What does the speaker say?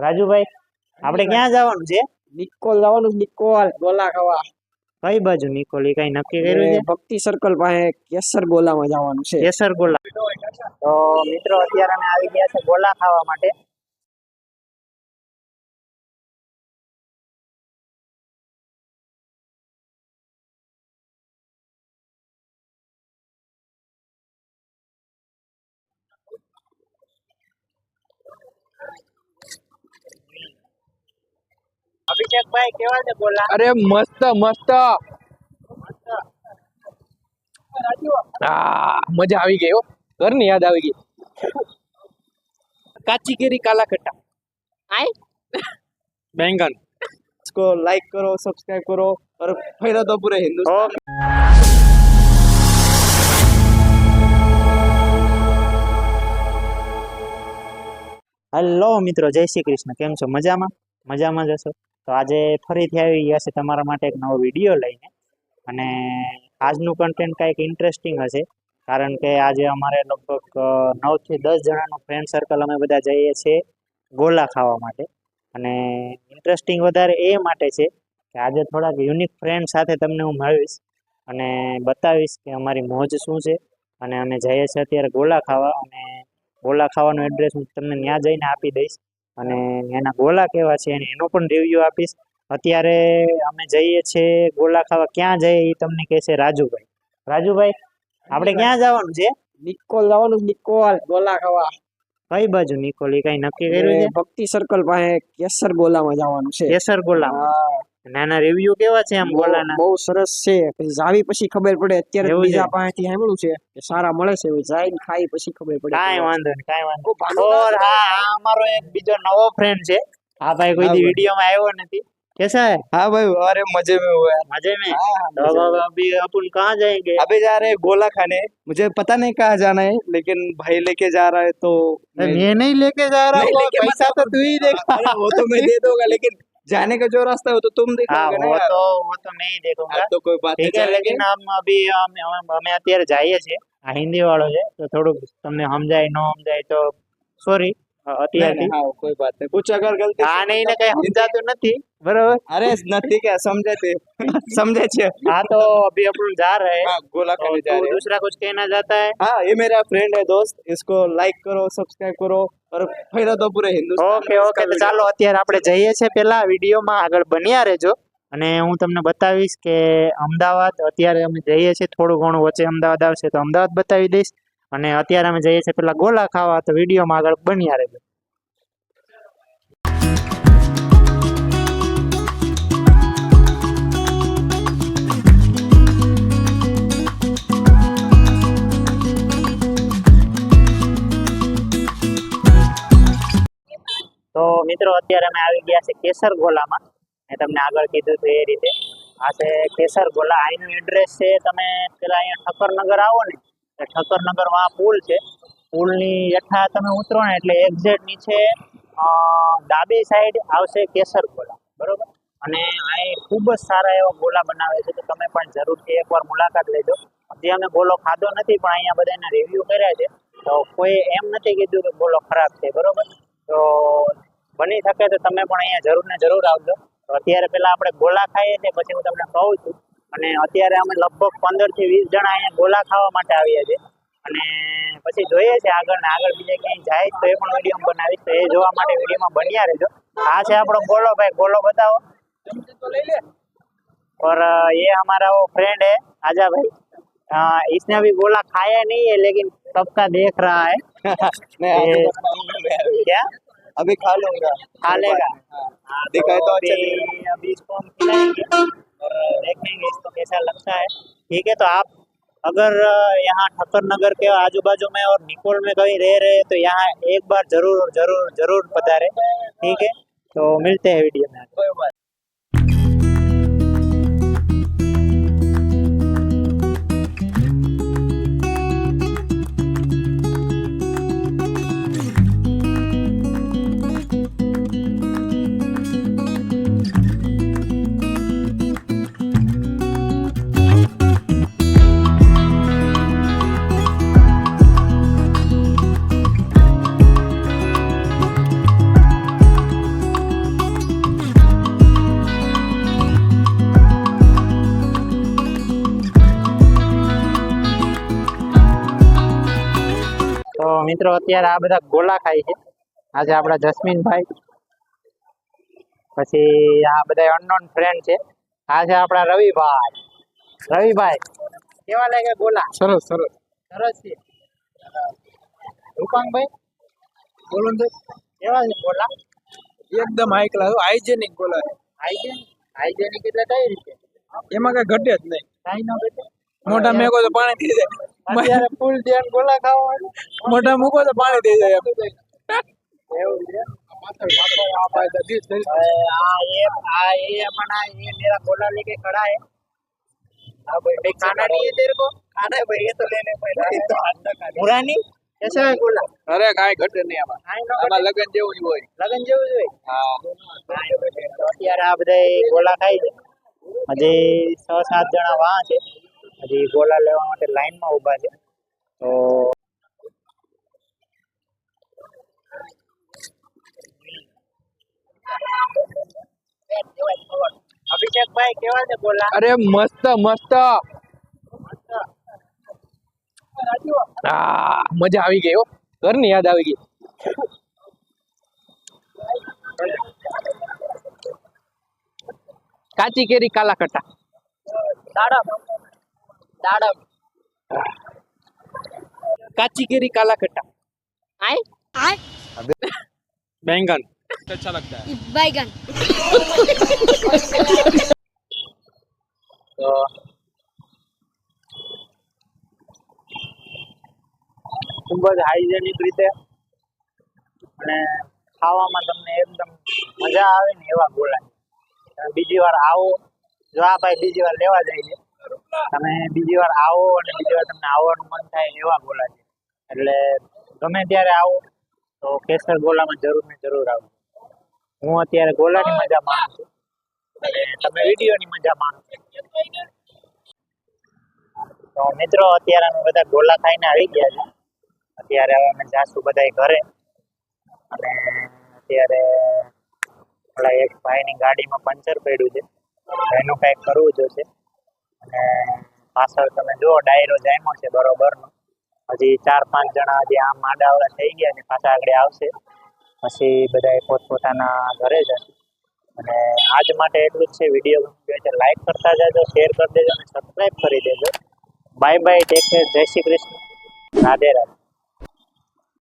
રાજુભાઈ આપણે ક્યાં જવાનું છે? નિકોલ જવાનું નિકોલ ગોલા ખાવા. કઈ બાજુ નિકોલ? એ કઈ નક્કી કર્યું છે? ભક્તિ સર્કલ પાસે કેસર ગોલામાં જવાનું છે. કેસર ગોલા. તો મિત્રો અત્યારે અમે આવી ગયા છે ગોલા ખાવા માટે. અભિષેકભાઈ કેવા છે ગોલા અરે મસ્ત મસ્ત આ મજા આવી ગઈ હો ઘરની યાદ આવી ગઈ કાચી કેરી કાલા ખટ્ટા બેંગન इसको लाइक करो सब्सक्राइब करो और फैला दो पूरे हिंदुस्तान ઓકે હેલો મિત્રો જય શ્રી કૃષ્ણ કેમ છો મજામાં મજામાં જશો તો આજે ફરીથી આવી ગયા છે તમારા માટે એક નવો વીડિયો લઈને. અને આજનું કન્ટેન્ટ કાંઈક ઇન્ટરેસ્ટિંગ હશે. કારણ કે આજે અમારે લગભગ નવથી દસ જણાનું ફ્રેન્ડ સર્કલ અમે બધા જઈએ છીએ ગોલા ખાવા માટે. અને ઇન્ટરેસ્ટિંગ વધારે એ માટે છે કે આજે થોડાક યુનિક ફ્રેન્ડ સાથે તમને હું મળીશ અને બતાવીશ કે અમારી મોજ શું છે. અને અમે જઈએ છીએ અત્યારે ગોલા ખાવા અને ગોલા ખાવાનું એડ્રેસ હું તમને ત્યાં જઈને આપી દઈશ. અને એના ગોલા કેવા છે એનો પણ રિવ્યુ આપીશ. અત્યારે અમે જઈએ છીએ ગોલા ખાવા. ક્યાં જઈએ એ તમને કહેશે રાજુભાઈ. રાજુભાઈ આપણે ક્યાં જવાનું છે? નિકોલ જવાનું નિકોલ ગોલા ખાવા. કઈ બાજુ નિકોલ? એ કઈ નક્કી કર્યું છે? ભક્તિ સર્કલ પાસે કેસર ગોલામાં જવાનું છે. કેસર ગોલા હા, નાના રિવ્યુ કેવા છે આમ ગોલાના બહુ સરસ છે પછી જાવી પછી ખબર પડે અત્યારે એવું છે? બીજા પાસેથી સાંભળ્યું છે કે સારા મળે છે હવે જઈને ખાઈ પછી ખબર પડે કાંઈ વાંધો નહીં કાંઈ વાંધો કોઈ ભાનુ નહીં. ના ઓર હા હા અમારો એક બીજો નવો ફ્રેન્ડ છે આ ભાઈ કોઈ દી હા, વિડીયોમાં આવ્યો નથી कैसा है हाँ भाई अरे मजे में हुआ है मजे में हाँ, तो अब अब अभी अपन कहाँ जाएंगे अभी जा रहे हैं गोला खाने मुझे पता नहीं कहाँ जाना है लेकिन भाई लेके जा रहा है तो मैं- मैं नहीं लेके जा रहा नहीं हूँ लेके पैसा तो तू ही देगा अरे वो तो मैं दे दूंगा लेकिन जाने का जो रास्ता है वो तो तुम हाँ दिखाओगे ना वो यार तो वो तो मैं ही देखूंगा अब तो कोई बात ठीक है लेकिन हम अभी हम हम- અમે અત્યારે જઈએ છીએ આ હિન્દી વાળો છે તો થોડુંક તમને સમજાય ન સમજાય તો સોરી અત્યારથી हाँ कोई बात नहीं कुछ अगर गलती આ નહીં ને કઈ સમજાતું નથી બરાબર अरे નથી क्या समझे थे समझे छे हाँ तो अभी अपन जा रहे हैं हाँ गोला तो खाने जा तू रहे हैं दूसरा कुछ कहना चाहता है हाँ ये मेरा फ्रेंड है दोस्त इसको लाइक करो सब्सक्राइब करो ચાલો અત્યારે આપણે જઈએ છે પેલા વિડીયોમાં. આગળ બન્યા રહેજો. અને હું તમને બતાવીશ કે અમદાવાદ અત્યારે અમે જઈએ છીએ થોડું ઘણું વચ્ચે અમદાવાદ આવશે તો અમદાવાદ બતાવી દઈશ. અને અત્યારે અમે જઈએ છીએ પેલા ગોલા ખાવા તો વિડીયોમાં આગળ બન્યા રહેજો. તો મિત્રો, અત્યારે અમે આવી ગયા છે કેસર ગોલામાં. મેં તમને આગળ કીધું હતું એ રીતે. આ છે કેસર ગોલા. અહીંનું એડ્રેસ છે, તમે પેલા અહીંયા ઠક્કરનગર આવો ને એટલે ઠક્કરનગરમાં પુલ છે. પુલની યથા તમે ઉતરો ને, એટલે એક્ઝેટ નીચે ડાબી સાઈડ આવશે કેસર ગોલા. બરોબર? અને અહીં ખૂબ જ સારા એવા ગોલા બનાવે છે, તો તમે પણ જરૂરથી એકવાર મુલાકાત લેજો. હજી અમે ગોલો ખાધો નથી, પણ અહીંયા બધાના રિવ્યૂ કર્યા છે. તો કોઈ એમ નથી કીધું કે ગોલો ખરાબ છે, બરોબર? તો બની શકે તો તમે પણ અહીંયા જરૂર ને જરૂર આવજો તો અત્યારે પેલા આપણે ગોલા ખાઈએ છીએ પછી હું તમને કહું છું અને અત્યારે અમે લગભગ પંદર થી વીસ જણા અહીંયા ગોલા ખાવા માટે આવ્યા છે અને પછી જોઈએ છે આગળ ને આગળ બીજે ક્યાંય જાય તો એ પણ વિડીયો બનાવીશ તો એ જોવા માટે વિડીયોમાં બન્યા રહેજો આ છે આપણો ગોલો ભાઈ ગોલો બતાવો और अ, ये हमारा वो फ्रेंड है आजा भाई अ, इसने अभी गोला खाया नहीं है लेकिन सबका देख रहा है मैं ये- आपको बताऊंगा मैं अभी- क्या अभी खा लूँगा। खा लेगा। हाँ। दिखाए तो अच्छा अभी इसको हम खिलाएँगे और देखेंगे इसको कैसा लगता है। ठीक है तो आप अगर यहाँ ठक्कर नगर के आजू बाजू में और निकोल में कहीं रह रहे हैं तो यहाँ एक बार ज़रूर ज़रूर ज़रूर पधारे ठीक है तो मिलते हैं वीडियो में। મિત્રો અત્યારે આ બધા ગોલા ખાય છે. આજે આપણા જસ્મીનભાઈ પછી આ બધા અનનોન ફ્રેન્ડ છે. આ છે આપણા રવિભાઈ. રવિભાઈ કેવા લાગે ગોલા? સરસ સરસ. સરસ છે. રૂપાંગભાઈ બોલો ને કેવા છે ગોલા? એકદમ હાઈ ક્લાસ હાઇજેનિક ગોલા હાઇજેન હાઇજેનિક એટલે કઈ રીતે? એમાં કઈ ઘટે જ નહીં. કાઈ ન ઘટે? મોટા મેકો તો પાણી થઈ જાય. ફૂલ ધ્યાન ગોલા ખાવા મોટા મૂકો તો પાણી થઈ જાય એવું છે? અરે કઈ ઘટે નહીં આમાં. લગન જેવું જ હોય. લગન જેવું જ હોય? અત્યારે આ બધા ગોળા ખાય છે. હજી છ સાત જણા વાહ છે. હજી ગોલા લેવા માટે લાઈનમાં ઊભા છે. તો અભિષેકભાઈ કેવા છે ગોલા? અરે મસ્ત મસ્ત. મજા આવી ગઈ હો. ઘરની યાદ આવી ગઈ. કાચી કેરી કાલા કટા. દાડમ દાડમ કાચી કેરી કાલા કટા आय बैंगन अच्छा लगता है बैगन તો ખૂબ જ હાઇજેનિક રીતે અને ખાવામાં તમને એકદમ મજા આવે ને એવા ગોળા તમે બીજી વાર આવો જો આ ભાઈ બીજી વાર લેવા જાય છે તમે બીજી વાર આવો અને બીજી વાર તમને આવવાનું મન થાય એવા ગોલા છે. એટલે ગમે ત્યારે આવો, તો કેસર ગોલામાં જરૂર ને જરૂર આવો. હું અત્યારે ગોલાની મજા માણું છું. અને તમે વિડીયોની મજા માણો તો મિત્રો, અત્યારે અમે બધા ગોલા ખાઈને આવી ગયા છે. અત્યારે હવે અમે જાશું બધા ઘરે. અને અત્યારે થોડા એક ભાઈની ગાડીમાં પંચર પડ્યું છે. એનું કંઈક કરવું જોશે. અને પાછળ તમે જુઓ, ડાયરો જામ્યો છે બરોબરનો. હજી ચાર પાંચ જણા હજી આમ આડાવડા થઈ ગયા ને પાછા આગળ આવશે. પછી બધા પોતપોતાના ઘરે જશે અને આજ માટે એટલું જ છે, વીડિયો ગમ્યો છે લાઈક કરતા જાજો શેર કરી દેજો અને સબસ્ક્રાઈબ કરી દેજો. બાય બાય ટેક કેર જય શ્રી કૃષ્ણ. રાધે રાધે.